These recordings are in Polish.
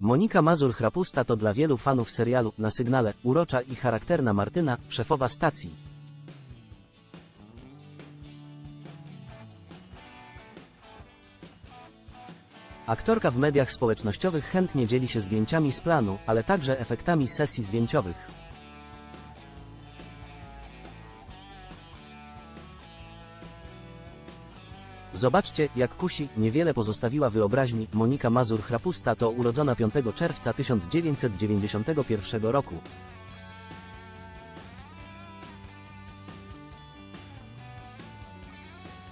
Monika Mazur-Chrapusta to dla wielu fanów serialu na sygnale urocza i charakterna Martyna, szefowa stacji. Aktorka w mediach społecznościowych chętnie dzieli się zdjęciami z planu, ale także efektami sesji zdjęciowych. Zobaczcie, jak kusi, niewiele pozostawiła wyobraźni, Monika Mazur-Chrapusta to urodzona 5 czerwca 1991 roku.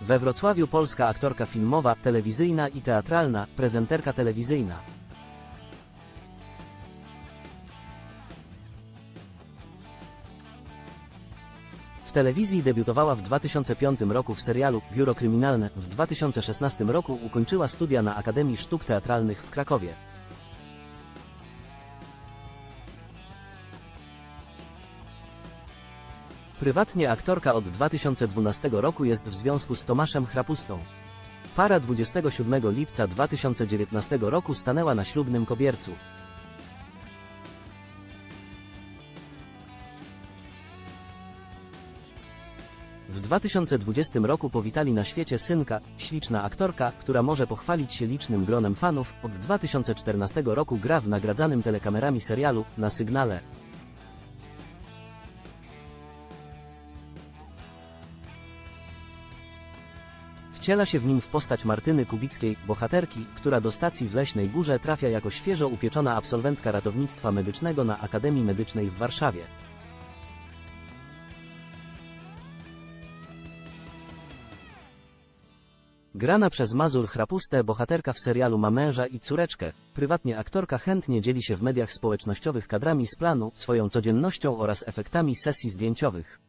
We Wrocławiu polska aktorka filmowa, telewizyjna i teatralna, prezenterka telewizyjna. W telewizji debiutowała w 2005 roku w serialu Biuro Kryminalne, w 2016 roku ukończyła studia na Akademii Sztuk Teatralnych w Krakowie. Prywatnie aktorka od 2012 roku jest w związku z Tomaszem Chrapustą. Para 27 lipca 2019 roku stanęła na ślubnym kobiercu. W 2020 roku powitali na świecie synka, śliczna aktorka, która może pochwalić się licznym gronem fanów, od 2014 roku gra w nagradzanym telekamerami serialu, na sygnale. Wciela się w nim w postać Martyny Kubickiej, bohaterki, która do stacji w Leśnej Górze trafia jako świeżo upieczona absolwentka ratownictwa medycznego na Akademii Medycznej w Warszawie. Grana przez Mazur Chrapustę bohaterka w serialu ma męża i córeczkę. Prywatnie aktorka chętnie dzieli się w mediach społecznościowych kadrami z planu, swoją codziennością oraz efektami sesji zdjęciowych.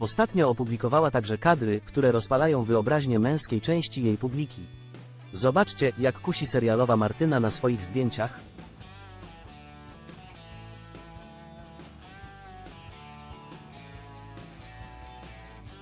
Ostatnio opublikowała także kadry, które rozpalają wyobraźnię męskiej części jej publiki. Zobaczcie, jak kusi serialowa Martyna na swoich zdjęciach,